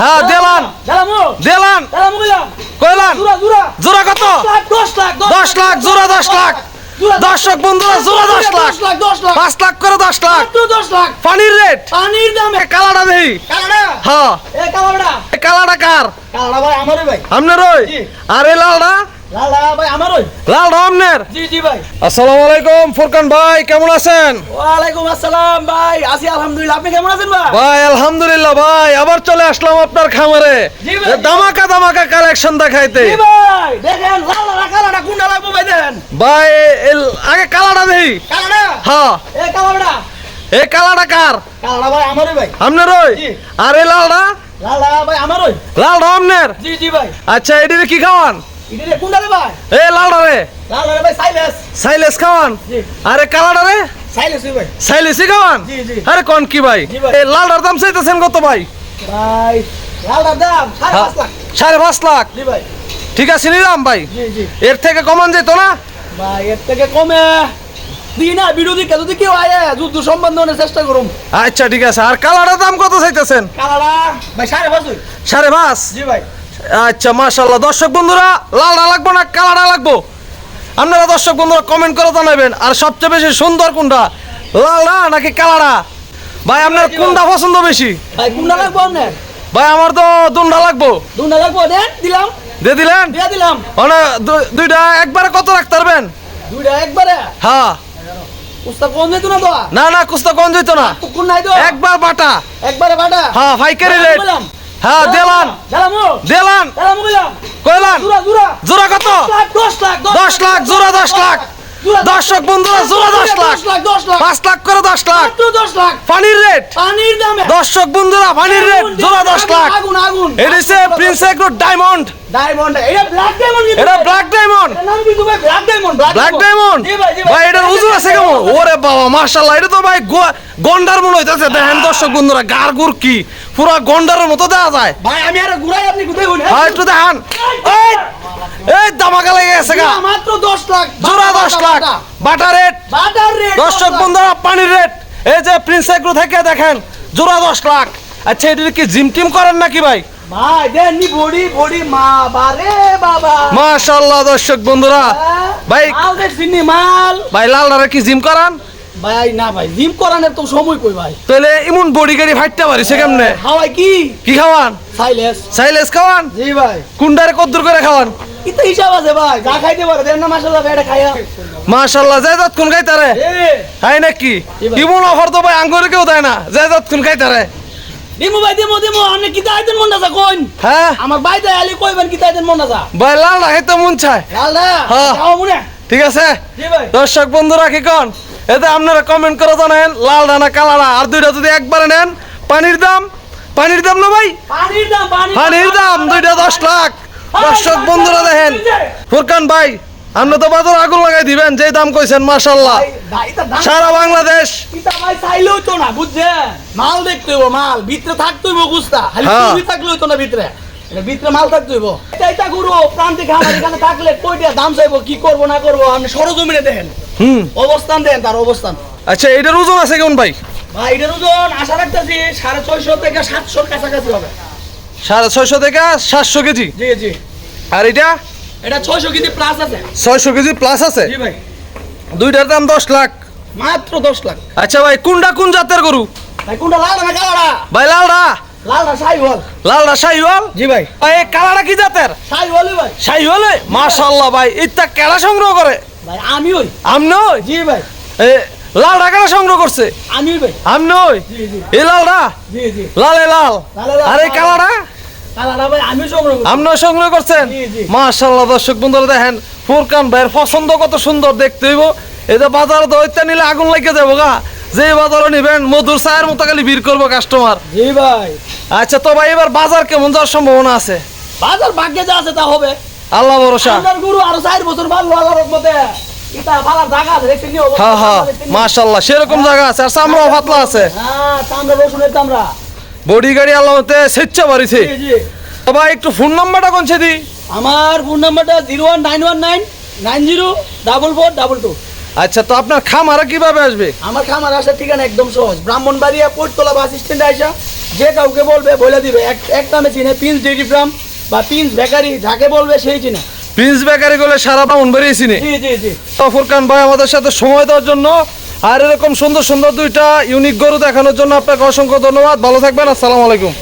হ্যাঁ দেলান। দেলান। কইলান জোড়া কত? লাখ 10 লাখ দশ লাখ। জোড়া দশ লাখ। দর্শক বন্ধুরা জোড়া দশ লাখ। 10 লাখ 10 লাখ। পাঁচ লাখ করে দশ লাখ। মাত্র 10 লাখ। পানির রেট। পানির দাম কালাটা দেহি কালাডা হ্যাঁ। কালাডা কার? কালাডা আপনার ওই আর এই লালটা? লালা লালটা আপনার জি জি ভাই। আসসালামু আলাইকুম ফুরকান ভাই কেমন আছেন? ওয়ালাইকুম আসসালাম ভাই আছি আলহামদুলিল্লাহ। আপনি কেমন আছেন ভাই? ভাই আলহামদুলিল্লাহ ভাই আবার চলে আসলাম আপনার খামারে। দামাকা দামাকা কালেকশন দেখাইতে। জি ভাই দেখেন লালা কালাডা কোনটা লাগবো ভাই দেখেন। ভাই আগে কালাটা দেহি কালাডা হ্যাঁ। এ কালাডা এই কালাটা কার? কালাডা ভাই আমারই ভাই। আপনার ওই। আর এই লালটা? লালা ভাই আমারই। লালটা আপনার জি জি ভাই। আচ্ছা এটির কি খাওয়ান? ইডিরে কোনটা রে সাইলেস। খাওয়ান। আরে কালাটা রে। সাইলেস খাওয়ান। আরে কোন কি ভাই। এই লালটার দাম চাইতেছেন কত ভাই? ভাই লালার দাম সাড়ে পাঁচ লাখ। ভাই। ঠিক আছে নিলাম ভাই। জি জি। এর থেকে কমান যেত না? ভাই এর থেকে কমে। দিই না বিরোধী কে যদি কেউ আয় যুদ্ধ সম্বন্ধনের চেষ্টা করুম। আচ্ছা ঠিক আছে। আর কালাটার দাম কত চাইতেছেন? কালারা ভাই সাড়ে পাঁচ। সাড়ে পাঁচ? জি ভাই। আচ্ছা মাশাল্লাহ দর্শক বন্ধুরা লালটা লাগবো না কালাটা লাগবো? আপনারা দর্শক বন্ধুরা কমেন্ট করে জানাবেন আর সবচেয়ে বেশি সুন্দর কোনটা? লালটা নাকি কালাটা ভাই আপনার কোনটা পছন্দ বেশি? ভাই কোনটা লাগবো আপনার? ভাই আমার তো দুনটা লাগবো। দুটা লাগবো দেন দিলাম। দিয়ে দিলেন? দিয়ে দিলাম। মানে দুইটা একবারে কত রাখতে পারবেন? দুইটা একবারে? হ্যাঁ। না না না কুস্তা যেত না। একবার বাটা। একবারে বাটা? হ্যাঁ রেট হ্যাঁ দেলান দিলাম। কইলাম? জোড়া কত? লাখ 10 লাখ দশ লাখ। জোড়া দশ লাখ দর্শক বন্ধুরা জোড়া দশ লাখ। 10 লাখ 10 লাখ। পাঁচ লাখ করে দশ লাখ। মাত্র 10 লাখ। পানির রেট। পানির দামে। দর্শক বন্ধুরা পানির রেট। জোড়া দশ লাখ। এটা হচ্ছে প্রিন্স এগ্রো ডায়মন্ড ডায়মন্ড এটা ব্ল্যাক ডায়মন্ড ব্ল্যাক ডায়মন্ড ভাই। ব্ল্যাক ডায়মন্ড ব্ল্যাক ডায়মন্ড ভাই জি ভাই এটার ওজন আছে কেমন? ওরে বাবা মাশাআল্লাহ এটা তো ভাই গন্ডার মনে হইতাছে। দেখেন দর্শক বন্ধুরা গার গুর কি? পুরা গন্ডারের মতো দেওয়া যায়। ভাই আমি আর ঘুরাই আপনি কোথায় হ্যাঁ একটু দেখান এই এই দামাকা লেগে গেছে গা। মাত্র 10 লাখ। জোড়া দশ লাখ। বাটা। রেট। বাটার রেট দর্শক বন্ধুরা পানির রেট। এই যে প্রিন্স এগ্রো থেকে দেখেন জোড়া দশ লাখ। আচ্ছা এটা কি জিম টিম করেন নাকি ভাই? ভাই দেন নি বডি বডি মা বারে বাবা। মাশাআল্লাহ দর্শক বন্ধুরা। হ্যাঁ? ভাই ভাই লাল কি জিম করান? ভাই না ভাই জিম করানোর তো সময় কই ভাই? তাহলে এমন বডি গাড়ি ফাইটতে পারিছে কেমনে? হাওয়াই কি? কি খাওয়ান? সাইলেস। সাইলেস খাওয়ান? জি ভাই। কুন্ডারে কদ্দুর করে খাওয়ান? ইতো হিসাব আছে ভাই যা খাইতে পারে দেন না মাশাআল্লাহ এটা খাইয়া। মাশাআল্লাহ যাই যাত কোন খাইতারে তাই নাকি। ইমন অফার তো ভাই আঙ্গুরে কেউ দেয় না। যাই যাত কোন খাইতারে। দিমু ভাই দিমু দিমু আপনি কি তাইতেন মন না কোন হ্যাঁ? আমার ভাই তাই আলি কইবেন কি তাইতেন মন না ভাই লাল খাইতে মন চায়। লালদা হ্যাঁ। ঠিক আছে? জি ভাই। দর্শক বন্ধুরা কি কন? এতে আপনারা কমেন্ট করে জানেন লাল ডানা কালারা আর দুইটা যদি একবারে নেন পানির দাম পানির দাম না ভাই? পানির দাম পানির দাম। দুইটা দশ লাখ। দর্শক বন্ধুরা দেখেন ফুরকান ভাই আপনি তো বাজার আগুন লাগাই দিবেন যে দাম কইছেন মাশাল্লাহ সারা বাংলাদেশ। চাইলেও তো না বুঝছেন? মাল দেখতে হইব মাল। ভিতরে থাকতে হইব গুস্তা। খালি হ্যাঁ। তুমি থাকলে হইতো না ভিতরে। ভিতরে মাল থাকতে হইব। এটা গুরু প্রান্তিক আমার এখানে থাকলে কইটা দাম চাইব কি করব না করব আপনি সরজমিনে দেখেন। হুম। অবস্থান দেন তার অবস্থান। আচ্ছা এটার ওজন আছে কেমন ভাই? ভাই এটার ওজন আশা রাখতেছি সাড়ে ছয়শো থেকে সাতশোর কাছাকাছি হবে। সাড়ে ছয়শো থেকে সাতশো কেজি? জি জি। আর এটা? এটা ছয়শো কেজি প্লাস আছে। ছয়শো কেজি প্লাস আছে? জি ভাই। দুইটার দাম দশ লাখ। মাত্র দশ লাখ। আচ্ছা ভাই কোনটা কোন জাতের গরু? ভাই কোনটা লাল না কালাটা ভাই লালডা লালটা শাহিওয়াল। জি ভাই। ভাই এই কালাটা কি জাতের? ভাই। ইত্যা সংগ্রহ করে? ভাই আমি ওই। আমনে ওই জি ভাই। এ সংগ্রহ করছে? আমি ভাই। এই জি জি। লালে লাল। আর কালাটা সংগ্রহ করছেন। মাশাল্লাহ দর্শক বন্ধুরা দেখেন ফুরকান ভাইয়ের পছন্দ কত সুন্দর দেখতে হইব। এটা বাজারে দৈত্যা নিলে আগুন লাগিয়ে যাব গা। যে বাজারে নিবেন মধুর চায়ের মতো খালি ভিড় করব কাস্টমার জি ভাই। আচ্ছা তো ভাই এবার বাজার কেমন যাওয়ার সম্ভাবনা আছে? বাজার ভাগ্যে যা আছে তা হবে। আল্লাহ ভরসা। আপনার গুরু আরও চার বছর ভালো আল্লাহর অবস্থা? হ্যাঁ হ্যাঁ মাশাল্লাহ সেরকম জায়গা আছে। আর চামড়াও পাতলা আছে। হ্যাঁ বডি গাড়ি আল্লাহ মতে স্বেচ্ছা বাড়িছে। জি জি। ভাই একটু ফোন নাম্বারটা কোনছে দি। আমার ফোন নাম্বারটা zero one nine one nine nine zero double four double two আচ্ছা তো আপনার খামারা কীভাবে আসবে? আমার খামার আসার ঠিকানা একদম সহজ। ব্রাহ্মণবাড়িয়া পোর্টতলা বাস স্ট্যান্ডে আসা যে কাউকে বলবে বলে দিবে। এক এক নামে চিনে প্রিন্স ডেইরি ফার্ম বা প্রিন্স বেকারি যাকে বলবে সেই চিনে। প্রিন্স বেকারি করলে সারা বাউন বেরিয়েছি নি জি জি জি। তো ফুরকান ভাই আমাদের সাথে সময় দেওয়ার জন্য। আর এরকম সুন্দর সুন্দর দুইটা ইউনিক গরু দেখানোর জন্য আপনাকে অসংখ্য ধন্যবাদ। ভালো থাকবেন আসসালামু আলাইকুম।